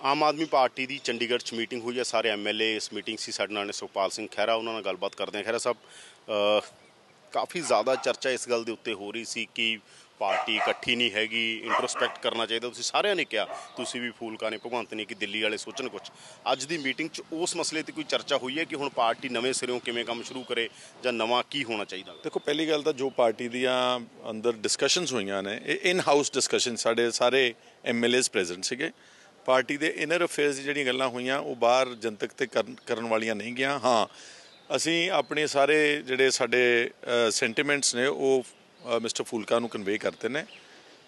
Aam Aadmi party ਦੀ ਚੰਡੀਗੜ੍ਹ 'ਚ meeting ਹੋਈ ਹੈ, ਸਾਰੇ ਐਮਐਲਏ ਇਸ ਮੀਟਿੰਗ ਸੀ, ਸਾਡੇ ਨਾਲ ਨੇ ਸੁਖਪਾਲ ਸਿੰਘ ਖਹਿਰਾ, ਉਹਨਾਂ ਨਾਲ ਗੱਲਬਾਤ ਕਰਦੇ ਹਾਂ। ਖਹਿਰਾ ਸਾਹਿਬ ਕਾਫੀ ਜ਼ਿਆਦਾ ਚਰਚਾ ਇਸ ਗੱਲ ਦੇ ਉੱਤੇ ਹੋ ਰਹੀ ਸੀ ਕਿ ਪਾਰਟੀ ਇਕੱਠੀ ਨਹੀਂ ਹੈਗੀ ਇੰਟਰਸਪੈਕਟ ਕਰਨਾ ਚਾਹੀਦਾ। ਤੁਸੀਂ ਸਾਰਿਆਂ ਨੇ ਕਿਹਾ, ਤੁਸੀਂ ਵੀ ਫੂਲਕਾ ਨੇ ਭਗਵੰਤ ਨੇ ਕਿ ਦਿੱਲੀ ਵਾਲੇ ਸੋਚਣ ਕੁਝ ਅੱਜ ਦੀ ਮੀਟਿੰਗ 'ਚ ਉਸ ਮਸਲੇ ਤੇ ਕੋਈ ਚਰਚਾ ਹੋਈ ਹੈ ਕਿ ਹੁਣ ਪਾਰਟੀ ਨਵੇਂ ਸਿਰਿਓਂ ਕਿਵੇਂ ਕੰਮ ਸ਼ੁਰੂ ਕਰੇ ਜਾਂ ਨਵਾਂ ਕੀ ਹੋਣਾ ਚਾਹੀਦਾ? ਦੇਖੋ, ਪਹਿਲੀ ਗੱਲ ਤਾਂ ਜੋ ਪਾਰਟੀ ਦੀਆਂ ਅੰਦਰ ਡਿਸਕਸ਼ਨਸ ਹੋਈਆਂ ਨੇ, ਇਹ ਇਨ ਹਾਊਸ ਡਿਸਕਸ਼ਨ ਸਾਡੇ ਸਾਰੇ ਐਮਐਲਏਸ ਪ੍ਰੈਜ਼ੈਂਟ ਸੀਗੇ। ਪਾਰਟੀ ਦੇ ਇਨਰ ਅਫੇਅਰਸ ਜਿਹੜੀਆਂ ਗੱਲਾਂ ਹੋਈਆਂ, ਉਹ ਬਾਹਰ ਜਨਤਕ ਤੇ ਕਰਨ ਕਰਨ ਵਾਲੀਆਂ ਨਹੀਂ ਗਿਆ ਹਾਂ, ਅਸੀਂ ਆਪਣੇ ਸਾਰੇ ਜਿਹੜੇ ਸਾਡੇ ਸੈਂਟੀਮੈਂਟਸ ਨੇ, ਉਹ ਮਿਸਟਰ ਫੂਲਕਾ ਨੂੰ ਕਨਵੇ ਕਰਤੇ ਨੇ।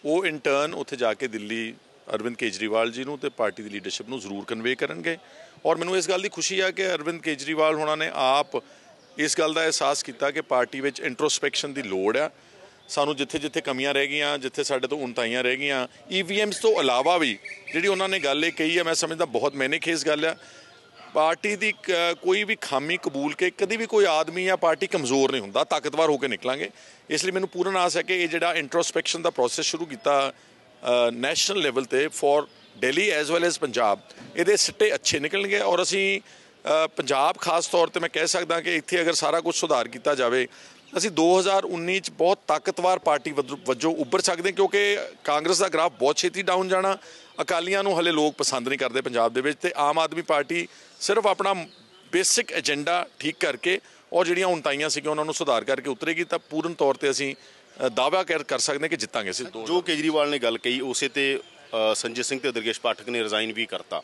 ਉਹ ਇਨ ਟਰਨ ਉੱਥੇ ਜਾ ਕੇ ਦਿੱਲੀ ਅਰਵਿੰਦ ਕੇਜਰੀਵਾਲ ਜੀ ਨੂੰ ਤੇ ਪਾਰਟੀ ਦੀ ਲੀਡਰਸ਼ਿਪ ਨੂੰ ਜ਼ਰੂਰ ਕਨਵੇ ਕਰਨਗੇ। ਔਰ ਮੈਨੂੰ ਇਸ ਗੱਲ ਦੀ ਖੁਸ਼ੀ ਆ ਕਿ ਅਰਵਿੰਦ ਕੇਜਰੀਵਾਲ ਹੋਣਾ ਨੇ ਆਪ ਇਸ ਗੱਲ ਦਾ ਅਹਿਸਾਸ ਕੀਤਾ ਕਿ ਪਾਰਟੀ ਵਿੱਚ ਇੰਟਰੋਸਪੈਕਸ਼ਨ ਦੀ ਲੋੜ ਆ। ਸਾਨੂੰ ਜਿੱਥੇ ਜਿੱਥੇ ਕਮੀਆਂ ਰਹਿ ਗਈਆਂ, ਜਿੱਥੇ ਸਾਡੇ ਤੋਂ ਉਣਤਾਈਆਂ ਰਹਿ ਗਈਆਂ ਈਵੀਐਮਸ ਤੋਂ ਇਲਾਵਾ ਵੀ ਜਿਹੜੀ ਉਹਨਾਂ ਨੇ ਗੱਲ ਇਹ ਕਹੀ ਹੈ, ਮੈਂ ਸਮਝਦਾ ਬਹੁਤ ਮੈਨੇ ਖੇਸ ਗੱਲ ਆ, ਪਾਰਟੀ ਦੀ ਕ- ਕੋਈ ਵੀ ਖਾਮੀ ਕਬੂਲ ਕੇ ਕਦੀ ਵੀ ਕੋਈ ਆਦਮੀ ਜਾਂ ਪਾਰਟੀ ਕਮਜ਼ੋਰ ਨਹੀਂ ਹੁੰਦਾ, ਤਾਕਤਵਰ ਹੋ ਕੇ ਨਿਕਲਾਂਗੇ। ਇਸ ਲਈ ਮੈਨੂੰ ਪੂਰਨ ਆਸ ਹੈ ਕਿ ਇਹ ਜਿਹੜਾ ਇੰਟਰੋਸਪੈਕਸ਼ਨ ਦਾ ਪ੍ਰੋਸੈਸ ਸ਼ੁਰੂ ਕੀਤਾ ਨੈਸ਼ਨਲ ਲੈਵਲ ਤੇ for Delhi as well as Punjab ਇਹਦੇ ਸਿੱਟੇ ਅੱਛੇ ਨਿਕਲਣਗੇ ਔਰ ਅਸੀਂ ਪੰਜਾਬ ਖਾਸ ਤੌਰ ਤੇ ਮੈਂ ਕਹਿ ਸਕਦਾ ਕਿ ਇੱਥੇ ਅਗਰ ਸਾਰਾ ਕੁਝ ਸੁਧਾਰ ਕੀਤਾ ਜਾਵੇ ਅਸੀਂ 2019 ਚ ਬਹੁਤ ਤਾਕਤਵਰ ਪਾਰਟੀ ਵਜੋਂ- ਉੱਭਰ ਸਕਦੇ ਕਿਉਂਕਿ ਕਾਂਗਰਸ ਦਾ ਗ੍ਰਾਫ ਬਹੁਤ ਛੇਤੀ ਡਾਊਨ ਜਾਣਾ। ਅਕਾਲੀਆਂ ਨੂੰ ਹਲੇ ਲੋਕ ਪਸੰਦ ਨਹੀਂ ਕਰਦੇ ਪੰਜਾਬ ਦੇ ਵਿੱਚ ਤੇ ਆਮ ਆਦਮੀ ਪਾਰਟੀ ਸਿਰਫ ਆਪਣਾ ਬੇਸਿਕ ਏਜੰਡਾ ਠੀਕ ਕਰਕੇ ਔਰ ਜਿਹੜੀਆਂ ਉਣਤਾਈਆਂ ਸੀਗੀਆਂ ਉਹਨਾਂ ਨੂੰ ਸੁਧਾਰ ਕਰਕੇ ਉਤਰੇਗੀ ਤਾਂ ਪੂਰਨ ਤੌਰ ਤੇ ਅਸੀਂ ਦਾਅਵਾ ਕਰ ਕਰ ਸਕਦੇ ਹਾਂ ਕਿ ਜਿੱਤਾਂਗੇ ਅਸੀਂ ਜੋ ਕੇਜਰੀਵਾਲ ਨੇ ਗੱਲ ਕਹੀ ਉਸੇ ਤੇ ਸੰਜੇ ਸਿੰਘ ਤੇ ਦੁਰਗੇਸ਼ ਪਾਠਕ ਨੇ ਰਿਜ਼ਾਈਨ ਵੀ ਕਰਤਾ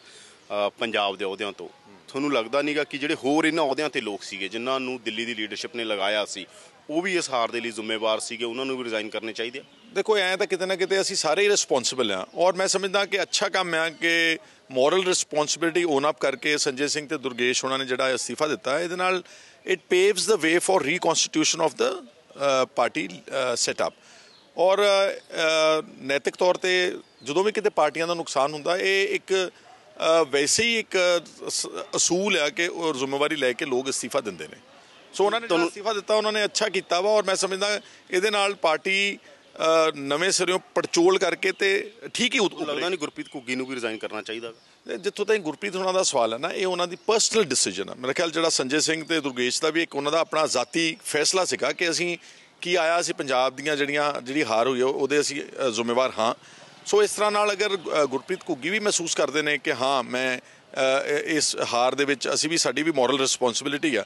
ਪੰਜਾਬ ਦੇ ਅਹੁਦਿਆਂ ਤੋਂ। ਤੁਹਾਨੂੰ ਲੱਗਦਾ ਨਹੀਂਗਾ ਕਿ ਜਿਹੜੇ ਹੋਰ ਇਹਨਾਂ ਅਹੁਦਿਆਂ ਤੇ ਲੋਕ ਸੀਗੇ ਜਿਨ੍ਹਾਂ ਨੂੰ ਦਿੱਲੀ ਦੀ ਲੀਡਰਸ਼ਿਪ ਨੇ ਲਗਾਇਆ ਸੀ ਉਹ ਵੀ ਇਸ ਹਾਰ ਦੇ ਲਈ ਜ਼ਿੰਮੇਵਾਰ ਸੀਗੇ, ਉਹਨਾਂ ਨੂੰ ਵੀ ਰਿਜ਼ਾਈਨ ਕਰਨੇ ਚਾਹੀਦੇ ਆ। ਦੇਖੋ, ਐਂ ਤਾਂ ਕਿਤੇ ਨਾ ਕਿਤੇ ਅਸੀਂ ਸਾਰੇ ਹੀ ਰਿਸਪੌਂਸਿਬਲ ਆ ਔਰ ਮੈਂ ਸਮਝਦਾ ਕਿ ਅੱਛਾ ਕੰਮ ਆ ਕਿ ਮੋਰਲ ਰਿਸਪੌਂਸਿਬਿਲਟੀ ਓਨ ਅਪ ਕਰਕੇ ਸੰਜੇ ਸਿੰਘ ਤੇ ਦੁਰਗੇਸ਼ ਉਹਨਾਂ ਨੇ ਜਿਹੜਾ ਅਸਤੀਫਾ ਦਿੱਤਾ, ਇਹਦੇ ਨਾਲ it paves the way for reconstitution of the party setup ਔਰ ਨੈਤਿਕ ਤੌਰ ਤੇ ਜਦੋਂ ਵੀ ਕਿਤੇ ਪਾਰਟੀਆਂ ਦਾ ਨੁਕਸਾਨ ਹੁੰਦਾ, ਇਹ ਇੱਕ ਵੈਸੇ ਹੀ ਇੱਕ ਅਸੂਲ ਆ ਕਿ ਉਹ ਜ਼ਿੰਮੇਵਾਰੀ ਲੈ ਕੇ ਲੋਕ ਅਸਤੀਫਾ ਦਿੰਦੇ ਨੇ। ਸੋ ਉਹਨਾਂ ਨੇ ਜਿਹੜਾ ਅਸਤੀਫਾ ਦਿੱਤਾ ਉਹਨਾਂ ਨੇ ਅੱਛਾ ਕੀਤਾ ਵਾ ਔਰ ਮੈਂ ਸਮਝਦਾ ਇਹਦੇ ਨਾਲ ਪਾਰਟੀ ਨਵੇਂ ਸਿਰਿਓਂ ਪੜਚੋਲ ਕਰਕੇ ਤੇ ਠੀਕ ਹੀ ਲੱਗਦਾ ਨਹੀਂ ਗੁਰਪ੍ਰੀਤ ਘੁੱਗੀ ਨੂੰ ਵੀ ਰਿਜ਼ਾਈਨ ਕਰਨਾ ਚਾਹੀਦਾ। ਜਿੱਥੋਂ ਤਾਈਂ ਗੁਰਪ੍ਰੀਤ ਹੋਣਾ ਦਾ ਸਵਾਲ ਹੈ ਨਾ ਇਹ ਉਹਨਾਂ ਦੀ ਪਰਸਨਲ ਡਿਸੀਜਨ ਹੈ ਮੇਰੇ ਖਿਆਲ ਜਿਹੜਾ ਸੰਜੇ ਸਿੰਘ ਤੇ ਦੁਰਗੇਸ਼ ਦਾ ਵੀ ਇੱਕ ਉਹਨਾਂ ਦਾ ਆਪਣਾ ਜ਼ਾਤੀ ਫੈਸਲਾ ਸੀਗਾ ਕਿ ਅਸੀਂ ਕੀ ਆਇਆ ਸੀ ਪੰਜਾਬ ਦੀਆਂ ਜਿਹੜੀਆਂ ਜਿਹੜੀ ਹਾਰ ਹੋਈ ਉਹਦੇ ਅਸੀਂ ਜ਼ਿੰਮੇਵਾਰ ਹਾਂ। ਸੋ ਇਸ ਤਰ੍ਹਾਂ ਨਾਲ ਅਗਰ ਗੁਰਪ੍ਰੀਤ ਘੁੱਗੀ ਵੀ ਮਹਿਸੂਸ ਕਰਦੇ ਨੇ ਕਿ ਹਾਂ ਮੈਂ ਇਸ ਹਾਰ ਦੇ ਵਿੱਚ ਅਸੀਂ ਵੀ ਸਾਡੀ ਵੀ ਮੋਰਲ ਰਿਸਪੌਂਸਿਬਿਲਿਟੀ ਆ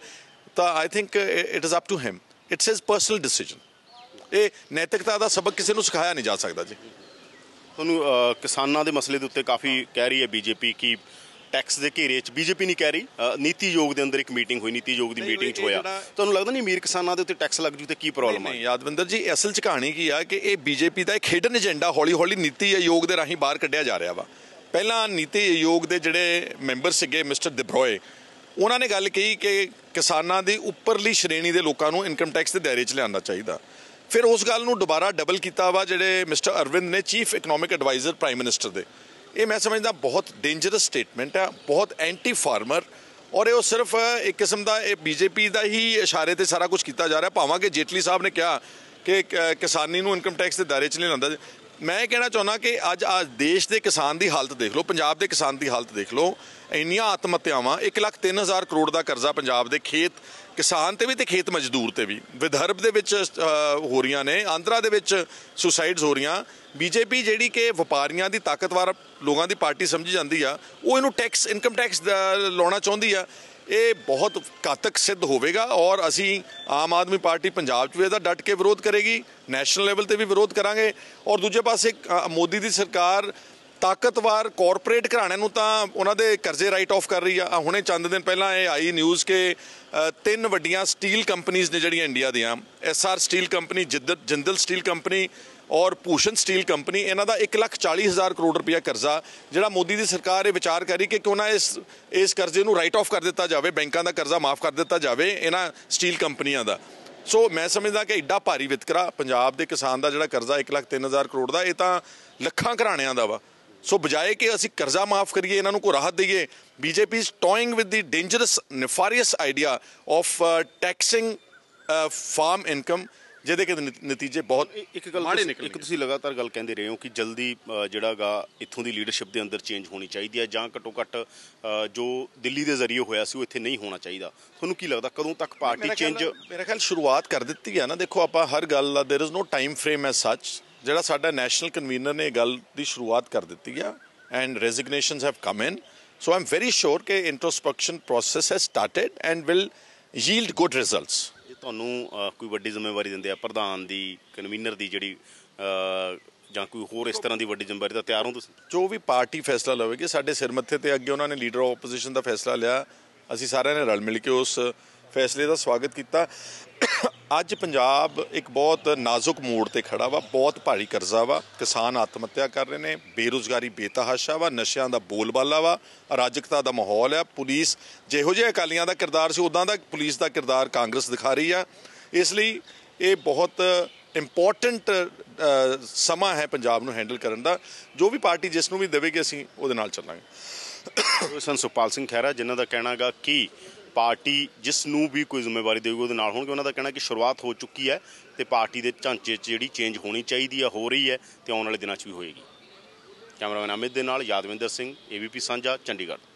ਤਾਂ I think it is up to him it's his personal decision ਇਹ ਨੈਤਿਕਤਾ ਦਾ ਸਬਕ ਕਿਸੇ ਨੂੰ ਸਿਖਾਇਆ ਨਹੀਂ ਜਾ ਸਕਦਾ ਜੀ। ਤੁਹਾਨੂੰ ਕਿਸਾਨਾਂ ਦੇ ਮਸਲੇ ਦੇ ਉੱਤੇ ਕਾਫੀ ਕਹਿ ਰਹੀ ਹੈ ਬੀਜੇਪੀ ਕਿ ਟੈਕਸ ਦੇ ਘੇਰੇ 'ਚ ਬੀਜੇਪੀ ਨਹੀਂ ਕਹਿ ਰਹੀ। ਨੀਤੀ ਯੋਗ ਦੇ ਅੰਦਰ ਇੱਕ ਮੀਟਿੰਗ ਹੋਈ ਨੀਤੀ ਯੋਗ ਦੀ ਮੀਟਿੰਗ 'ਚ ਹੋਇਆ। ਤੁਹਾਨੂੰ ਲੱਗਦਾ ਨਹੀਂ ਅਮੀਰ ਕਿਸਾਨਾਂ ਦੇ ਉੱਤੇ ਟੈਕਸ ਲੱਗ ਜੂ ਤੇ ਕੀ ਪ੍ਰੋਬਲਮ ਆ ਯਾਦਵਿੰਦਰ ਜੀ ਅਸਲ ਚ ਕਹਾਣੀ ਕੀ ਆ ਕਿ ਇਹ ਬੀਜੇਪੀ ਦਾ ਇੱਕ ਹਿਡਨ ਏਜੰਡਾ ਹੌਲੀ ਹੌਲੀ ਨੀਤੀ ਆਯੋਗ ਦੇ ਰਾਹੀਂ ਬਾਹਰ ਕੱਢਿਆ ਜਾ ਰਿਹਾ ਵਾ। ਪਹਿਲਾਂ ਨੀਤੀ ਆਯੋਗ ਦੇ ਜਿਹੜੇ ਮੈਂਬਰ ਸੀਗੇ ਮਿਸਟਰ ਦਿਬਰੋਏ ਉਹਨਾਂ ਨੇ ਗੱਲ ਕਹੀ ਕਿ ਕਿਸਾਨਾਂ ਦੀ ਉੱਪਰਲੀ ਸ਼੍ਰੇਣੀ ਦੇ ਲੋਕਾਂ ਨੂੰ ਇਨਕਮ ਟੈਕਸ ਦੇ ਦਾਇਰੇ 'ਚ ਲਿਆਉਣਾ ਚਾਹੀਦਾ। ਫਿਰ ਉਸ ਗੱਲ ਨੂੰ ਦੁਬਾਰਾ ਡਬਲ ਕੀਤਾ ਵਾ ਜਿਹੜੇ ਮਿਸਟਰ ਅਰਵਿੰਦ ਨੇ chief economic adviser prime minister ਦੇ। ਇਹ ਮੈਂ ਸਮਝਦਾ ਬਹੁਤ ਡੇਂਜਰਸ ਸਟੇਟਮੈਂਟ ਆ, ਬਹੁਤ ਐਂਟੀ ਫਾਰਮਰ ਔਰ ਇਹ ਉਹ ਸਿਰਫ ਇੱਕ ਕਿਸਮ ਦਾ ਇਹ ਬੀਜੇਪੀ ਦਾ ਹੀ ਇਸ਼ਾਰੇ ਤੇ ਸਾਰਾ ਕੁਝ ਕੀਤਾ ਜਾ ਰਿਹਾ। ਭਾਵਾਂ ਕਿ ਜੇਟਲੀ ਸਾਹਿਬ ਨੇ ਕਿਹਾ ਕਿ ਕਿਸਾਨੀ ਨੂੰ ਇਨਕਮ ਟੈਕਸ ਦੇ ਦਾਇਰੇ 'ਚ ਲਿਆਂਦਾ। ਮੈਂ ਇਹ ਕਹਿਣਾ ਚਾਹੁੰਦਾ ਕਿ ਅੱਜ ਆ ਦੇਸ਼ ਦੇ ਕਿਸਾਨ ਦੀ ਹਾਲਤ ਦੇਖ ਲਓ, ਪੰਜਾਬ ਦੇ ਕਿਸਾਨ ਦੀ ਹਾਲਤ ਦੇਖ ਲਓ, ਇੰਨੀਆਂ ਆਤਮ ਹੱਤਿਆਵਾਂ 1 ਲੱਖ 3000 ਕਰੋੜ ਦਾ ਕਰਜ਼ਾ ਪੰਜਾਬ ਦੇ ਖੇਤ ਕਿਸਾਨ ਤੇ ਵੀ ਤੇ ਖੇਤ ਮਜ਼ਦੂਰ ਤੇ ਵੀ, ਵਿਦਰਭ ਦੇ ਵਿੱਚ ਹੋ ਰਹੀਆਂ ਨੇ, ਆਂਧਰਾ ਦੇ ਵਿੱਚ ਸੁਸਾਈਡਸ ਹੋ ਰਹੀਆਂ, ਬੀਜੇਪੀ ਜਿਹੜੀ ਕਿ ਵਪਾਰੀਆਂ ਦੀ ਤਾਕਤਵਰ ਲੋਕਾਂ ਦੀ ਪਾਰਟੀ ਸਮਝੀ ਜਾਂਦੀ ਆ, ਉਹ ਇਹਨੂੰ ਟੈਕਸ ਇਨਕਮ ਟੈਕਸ ਲਾਉਣਾ ਚਾਹੁੰਦੀ ਆ ਇਹ ਬਹੁਤ ਘਾਤਕ ਸਿੱਧ ਹੋਵੇਗਾ ਔਰ ਅਸੀਂ ਆਮ ਆਦਮੀ ਪਾਰਟੀ ਪੰਜਾਬ 'ਚ ਵੀ ਇਹਦਾ ਡਟ ਕੇ ਵਿਰੋਧ ਕਰੇਗੀ ਨੈਸ਼ਨਲ ਲੈਵਲ ਤੇ ਵੀ ਵਿਰੋਧ ਕਰਾਂਗੇ ਔਰ ਦੂਜੇ ਪਾਸੇ ਮੋਦੀ ਦੀ ਸਰਕਾਰ ਤਾਕਤਵਰ ਕਾਰਪੋਰੇਟ ਘਰਾਣਿਆਂ ਨੂੰ ਤਾਂ ਉਹਨਾਂ ਦੇ ਕਰਜ਼ੇ ਰਾਈਟ ਆਫ ਕਰ ਰਹੀ ਆ। ਹੁਣੇ ਚੰਦ ਦਿਨ ਪਹਿਲਾਂ ਇਹ ਆਈ ਨਿਊਜ਼ ਕਿ ਤਿੰਨ ਵੱਡੀਆਂ ਸਟੀਲ ਕੰਪਨੀਆਂ ਨੇ ਜਿਹੜੀਆਂ ਇੰਡੀਆ ਦੀਆਂ Essar steel company Jindal Jindal steel company ਔਰ ਭੂਸ਼ਣ ਸਟੀਲ ਕੰਪਨੀ ਇਹਨਾਂ ਦਾ 1,40,000 ਕਰੋੜ ਰੁਪਇਆ ਕਰਜ਼ਾ ਜਿਹੜਾ ਮੋਦੀ ਦੀ ਸਰਕਾਰ ਇਹ ਵਿਚਾਰ ਕਰ ਰਹੀ ਕਿ ਕਿਉਂ ਨਾ ਇਸ ਇਸ ਕਰਜ਼ੇ ਨੂੰ ਰਾਈਟ ਆਫ ਕਰ ਦਿੱਤਾ ਜਾਵੇ ਬੈਂਕਾਂ ਦਾ ਕਰਜ਼ਾ ਮਾਫ ਕਰ ਦਿੱਤਾ ਜਾਵੇ ਇਹਨਾਂ ਸਟੀਲ ਕੰਪਨੀਆਂ ਦਾ। ਸੋ ਮੈਂ ਸਮਝਦਾ ਕਿ ਐਡਾ ਭਾਰੀ ਵਿਤਕਰਾ ਪੰਜਾਬ ਦੇ ਕਿਸਾਨ ਦਾ ਜਿਹੜਾ ਕਰਜ਼ਾ 1,03,000 ਕਰੋੜ ਦਾ ਇਹ ਤਾਂ ਲੱਖਾਂ ਘਰਾਣਿਆਂ ਦਾ ਵਾ। ਸੋ ਬਜਾਏ ਕਿ ਅਸੀਂ ਕਰਜ਼ਾ ਮਾਫ ਕਰੀਏ ਇਹਨਾਂ ਨੂੰ ਕੋ ਰਾਹਤ ਦਈਏ BJP is toying with the dangerous nefarious idea of taxing farm income ਜਿਹਦੇ ਕਿ ਨਤੀ- ਨਤੀਜੇ ਬਹੁਤ ਇਹ- ਇੱਕ ਗੱਲ ਮਾੜੇ ਤੁਸੀਂ- ਨਿਕਲਣਗੇ ਇੱਕ ਤੁਸੀਂ ਲਗਾਤਾਰ ਗੱਲ ਕਹਿੰਦੇ ਰਹੇ ਹੋ ਕਿ ਜਲਦੀ ਅ, ਜਿਹੜਾਗਾ ਇੱਥੋਂ ਦੀ ਲੀਡਰਸ਼ਿਪ ਦੇ ਅੰਦਰ ਚੇਂਜ ਹੋਣੀ ਚਾਹੀਦੀ ਹੈ ਜਾਂ ਘੱਟੋ ਘੱਟ ਅ, ਜੋ ਦਿੱਲੀ ਦੇ ਜ਼ਰੀਏ ਹੋਇਆ ਸੀ ਉਹ ਇੱਥੇ ਨਹੀਂ ਹੋਣਾ ਚਾਹੀਦਾ ਤੁਹਾਨੂੰ ਕੀ ਲੱਗਦਾ ਕਦੋਂ ਤੱਕ ਪਾਰਟੀ ਮੇਰਾ ਚੇਂਜ ਖਿਆਲ- ਮੇਰਾ ਖਿਆਲ ਸ਼ੁਰੂਆਤ ਕਰ ਦਿੱਤੀ ਹੈ ਨਾ ਦੇਖੋ ਆਪਾਂ ਹਰ ਗੱਲ ਦਾ there is no time frame as ਸੱਚ ਜਿਹੜਾ ਸਾਡਾ ਨੈਸ਼ਨਲ ਕਨਵੀਨਰ ਨੇ ਇਹ ਗੱਲ ਦੀ ਸ਼ੁਰੂਆਤ ਕਰ ਦਿੱਤੀ ਆ and resignations have come in so am very sure ਕਿ introspection process has started and will yield good results ਜੇ ਤੁਹਾਨੂੰ ਕੋਈ ਵੱਡੀ ਜ਼ਿੰਮੇਵਾਰੀ ਦਿੰਦੇ ਆ, ਪ੍ਰਧਾਨ ਦੀ, ਕਨਵੀਨਰ ਦੀ ਜਿਹੜੀ ਜਾਂ ਕੋਈ ਹੋਰ ਇਸ ਤਰ੍ਹਾਂ ਦੀ ਵੱਡੀ ਜ਼ਿੰਮੇਵਾਰੀ ਤਾਂ ਤਿਆਰ ਹੋ ਤੁਸੀਂ? ਜੋ ਵੀ ਪਾਰਟੀ ਫੈਸਲਾ ਲਵੇਗੀ, ਸਾਡੇ ਸਿਰ ਮੱਥੇ ਤੇ ਅੱਗੇ ਉਹਨਾਂ ਨੇ ਲੀਡਰ ਆਫ ਆਪੋਜੀਸ਼ਨ ਦਾ ਫੈਸਲਾ ਲਿਆ। ਅਸੀਂ ਸਾਰਿਆਂ ਨੇ ਰਲ ਮਿਲ ਕੇ ਉਸ ਫੈਸਲੇ ਦਾ ਸਵਾਗਤ ਕੀਤਾ। ਅੱਜ ਪੰਜਾਬ ਇੱਕ ਬਹੁਤ ਨਾਜ਼ੁਕ ਮੋੜ ਤੇ ਖੜਾ ਵਾ, ਬਹੁਤ ਭਾਰੀ ਕਰਜ਼ਾ ਵਾ, ਕਿਸਾਨ ਆਤਮ ਹੱਤਿਆ ਕਰ ਰਹੇ ਨੇ, ਬੇਰੁਜ਼ਗਾਰੀ, ਬੇਤਹਾਸ਼ਾ ਵਾ, ਨਸ਼ਿਆਂ ਦਾ ਬੋਲਬਾਲਾ ਵਾ, ਅਰਾਜਕਤਾ ਦਾ ਮਾਹੌਲ ਆ, ਪੁਲਿਸ ਜਿਹੋ ਜਿਹੇ ਅਕਾਲੀਆਂ ਦਾ ਕਿਰਦਾਰ ਸੀ ਉਦਾਂ ਦਾ ਪੁਲਿਸ ਦਾ ਕਿਰਦਾਰ ਕਾਂਗਰਸ ਦਿਖਾ ਰਹੀ ਆ। ਇਸ ਲਈ ਇਹ ਬਹੁਤ ਇੰਪੋਰਟੈਂਟ ਸਮਾਂ ਹੈ ਪੰਜਾਬ ਨੂੰ ਹੈਂਡਲ ਕਰਨ ਦਾ। ਜੋ ਵੀ ਪਾਰਟੀ ਜਿਸ ਨੂੰ ਵੀ ਦੇਵੇਗੀ, ਅਸੀਂ ਉਹਦੇ ਨਾਲ ਚੱਲਾਂਗੇ। ਸਨ ਸਿੰਘ ਖਹਿਰਾ, ਜਿਨ੍ਹਾਂ ਦਾ ਕਹਿਣਾਗਾ ਕਿ ਪਾਰਟੀ ਜਿਸ ਨੂੰ ਵੀ ਕੋਈ ਜ਼ਿੰਮੇਵਾਰੀ ਦੇਊਗੀ ਉਹਦੇ ਨਾਲ ਹੋਣਗੇ। ਉਹਨਾਂ ਦਾ ਕਹਿਣਾ ਕਿ ਸ਼ੁਰੂਆਤ ਹੋ ਚੁੱਕੀ ਹੈ ਤੇ ਪਾਰਟੀ ਦੇ ਢਾਂਚੇ 'ਚ ਜਿਹੜੀ ਚੇਂਜ ਹੋਣੀ ਚਾਹੀਦੀ ਆ ਹੋ ਰਹੀ ਹੈ ਤੇ ਆਉਣ ਵਾਲੇ ਦਿਨਾਂ 'ਚ ਵੀ ਹੋਏਗੀ। ਕੈਮਰਾਮੈਨ ਅਮਿਤ ਦੇ ਨਾਲ ਯਾਦਵਿੰਦਰ ਸਿੰਘ ਏਬੀਪੀ ਸਾਂਝਾ, ਚੰਡੀਗੜ੍ਹ।